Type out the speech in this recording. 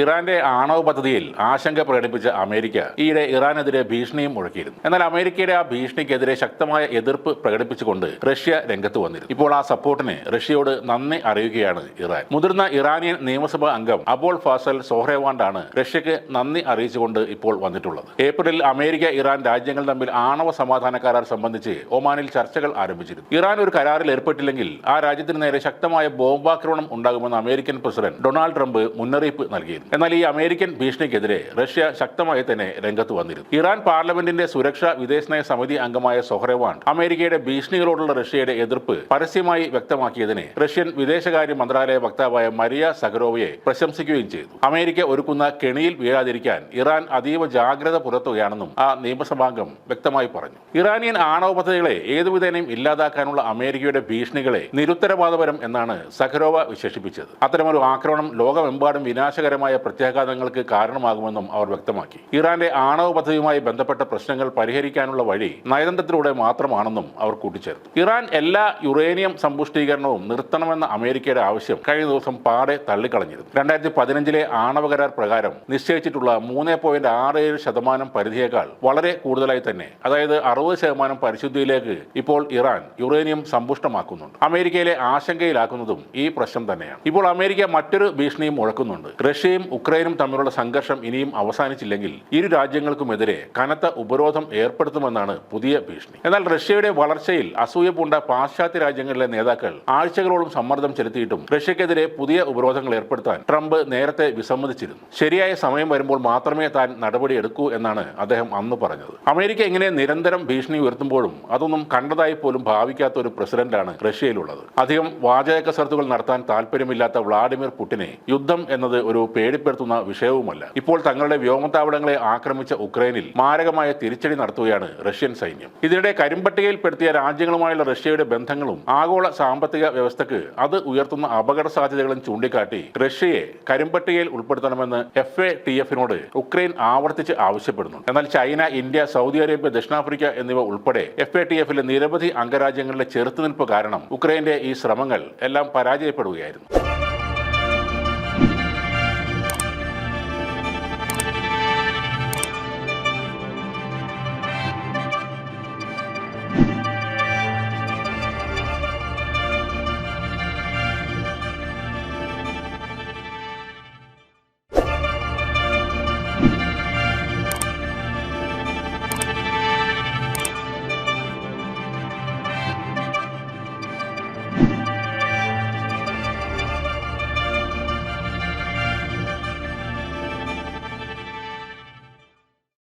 ഇറാന്റെ ആണവ പദ്ധതിയിൽ ആശങ്ക പ്രകടിപ്പിച്ച അമേരിക്ക ഈയിടെ ഇറാനെതിരെ ഭീഷണിയും മുഴക്കിയിരുന്നു. എന്നാൽ അമേരിക്കയുടെ ആ ഭീഷണിക്കെതിരെ ശക്തമായ എതിർപ്പ് പ്രകടിപ്പിച്ചുകൊണ്ട് റഷ്യ രംഗത്ത് വന്നിരുന്നു. ഇപ്പോൾ ആ സപ്പോർട്ടിന് റഷ്യയോട് നന്ദി അറിയുകയാണ് ഇറാൻ. മുതിർന്ന ഇറാനിയൻ നിയമസഭാ അംഗം അബോൾ ഫാസൽ സോഹ്രേവാണ്ടാണ് റഷ്യക്ക് നന്ദി അറിയിച്ചുകൊണ്ട് ഇപ്പോൾ വന്നിട്ടുള്ളത്. ഏപ്രിലിൽ അമേരിക്ക ഇറാൻ രാജ്യങ്ങൾ തമ്മിൽ ആണവ സമാധാന കരാർ സംബന്ധിച്ച് ഒമാനിൽ ചർച്ചകൾ ആരംഭിച്ചിരുന്നു. ഇറാൻ ഒരു കരാറിൽ ഏർപ്പെട്ടില്ലെങ്കിൽ ആ രാജ്യത്തിന് നേരെ ശക്തമായ ബോംബാക്രമണം ഉണ്ടാകുമെന്ന് അമേരിക്കൻ പ്രസിഡന്റ് ഡൊണാൾഡ് ട്രംപ് മുന്നറിയിപ്പ് നൽകിയിരുന്നു. എന്നാൽ ഈ അമേരിക്കൻ ഭീഷണിക്കെതിരെ റഷ്യ ശക്തമായി തന്നെ രംഗത്ത് വന്നിരുന്നു. ഇറാൻ പാർലമെന്റിന്റെ സുരക്ഷാ വിദേശനയ സമിതി അംഗമായ സൊഹ്രവാൻ അമേരിക്കയുടെ ഭീഷണികളോടുള്ള റഷ്യയുടെ എതിർപ്പ് പരസ്യമായി വ്യക്തമാക്കിയതിനെ റഷ്യൻ വിദേശകാര്യ മന്ത്രാലയ വക്താവായ മരിയ സഗരോവയെ പ്രശംസിക്കുകയും ചെയ്തു. അമേരിക്ക ഒരുക്കുന്ന കെണിയിൽ വീഴാതിരിക്കാൻ ഇറാൻ അതീവ ജാഗ്രത പുലർത്തുകയാണെന്നും ആ നിയമസഭാംഗം വ്യക്തമായി പറഞ്ഞു. ഇറാനിയൻ ആണവ പദ്ധതികളെ ഏതുവിധേനയും ഇല്ലാതാക്കാനുള്ള അമേരിക്കയുടെ ഭീഷണികളെ നിരുത്തരവാദപരം എന്നാണ് സഖരോവ വിശേഷിപ്പിച്ചത്. അത്തരമൊരു ആക്രമണം ലോകമെമ്പാടും വിനാശകരമായ പ്രത്യാഘാതങ്ങൾക്ക് കാരണമാകുമെന്നും അവർ വ്യക്തമാക്കി. ഇറാന്റെ ആണവ പദ്ധതിയുമായി ബന്ധപ്പെട്ട പ്രശ്നങ്ങൾ പരിഹരിക്കാനുള്ള വഴി നയതന്ത്രത്തിലൂടെ മാത്രമാണെന്നും അവർ കൂട്ടിച്ചേർത്തു. ഇറാൻ എല്ലാ യുറേനിയം സമ്പുഷ്ടീകരണവും നിർത്തണമെന്ന അമേരിക്കയുടെ ആവശ്യം കഴിഞ്ഞ ദിവസം പാടെ തള്ളിക്കളഞ്ഞിരുന്നു. രണ്ടായിരത്തി പതിനഞ്ചിലെ ആണവ കരാർ പ്രകാരം നിശ്ചയിച്ചിട്ടുള്ള മൂന്ന് പോയിന്റ് ആറ് ഏഴ് ശതമാനം പരിധിയേക്കാൾ വളരെ കൂടുതലായി തന്നെ അതായത് അറുപത് ശതമാനം പരിശുദ്ധിയിലേക്ക് ഇപ്പോൾ ഇറാൻ യുറേനിയം സമ്പുഷ്ടമാക്കുന്നുണ്ട്. അമേരിക്കയിലെ ആശങ്കയിലാക്കുന്നതും ഈ പ്രശ്നം തന്നെയാണ്. ഇപ്പോൾ അമേരിക്ക മറ്റൊരു ഭീഷണിയും മുഴക്കുന്നുണ്ട്. റഷ്യയും ഉക്രൈനും തമ്മിലുള്ള സംഘർഷം ഇനിയും അവസാനിച്ചില്ലെങ്കിൽ ഇരു രാജ്യങ്ങൾക്കുമെതിരെ കനത്ത ഉപരോധം ഏർപ്പെടുത്തുമെന്നാണ് പുതിയ ഭീഷണി. എന്നാൽ റഷ്യയുടെ വളർച്ചയിൽ അസൂയ പൂണ്ട പാശ്ചാത്യ രാജ്യങ്ങളിലെ നേതാക്കൾ ആഴ്ചകളോളം സമ്മർദ്ദം ചെലുത്തിയിട്ടും റഷ്യക്കെതിരെ പുതിയ ഉപരോധങ്ങൾ ഏർപ്പെടുത്താൻ ട്രംപ് നേരത്തെ വിസമ്മതിച്ചിരുന്നു. ശരിയായ സമയം വരുമ്പോൾ മാത്രമേ താൻ നടപടിയെടുക്കൂ എന്നാണ് അദ്ദേഹം അന്ന് പറഞ്ഞത്. അമേരിക്ക ഇങ്ങനെ നിരന്തരം ഭീഷണി ഉയർത്തുമ്പോഴും അതൊന്നും കണ്ടതായി പോലും ഭാവിക്കാത്ത ഒരു പ്രസിഡന്റാണ് റഷ്യയിലുള്ളത്. അധികം വാചക കസർത്തുകൾ നടത്താൻ താല്പര്യമില്ലാത്ത വ്ളാഡിമിർ പുടിനെ യുദ്ധം എന്നത് ഒരു പേടിപ്പെടുത്തുന്ന വിഷയവുമല്ല. ഇപ്പോൾ തങ്ങളുടെ വ്യോമത്താവളങ്ങളെ ആക്രമിച്ച ഉക്രൈനിൽ മാരകമായ തിരിച്ചടി നടത്തുകയാണ് റഷ്യൻ സൈന്യം. ഇതിനിടെ കരിമ്പട്ടികയിൽപ്പെടുത്തിയ രാജ്യങ്ങളുമായുള്ള റഷ്യയുടെ ബന്ധങ്ങളും ആഗോള സാമ്പത്തിക വ്യവസ്ഥക്ക് അത് ഉയർത്തുന്ന അപകട സാധ്യതകളും ചൂണ്ടിക്കാട്ടി റഷ്യയെ കരിമ്പട്ടികയിൽ ഉൾപ്പെടുത്തണമെന്ന് എഫ് എ ടി എഫിനോട് ഉക്രൈൻ ആവർത്തിച്ച് ആവശ്യപ്പെടുന്നു. എന്നാൽ ചൈന ഇന്ത്യ സൗദി അറേബ്യ ദക്ഷിണാഫ്രിക്ക എന്നിവ ഉൾപ്പെടെ എഫ് എ ടി എഫിലെ നിരവധി അംഗരാജ്യങ്ങളുടെ ചെറുത്തുനിൽപ്പ് കാരണം ഉക്രൈന്റെ ഈ ശ്രമങ്ങൾ എല്ലാം പരാജയപ്പെടുകയായിരുന്നു.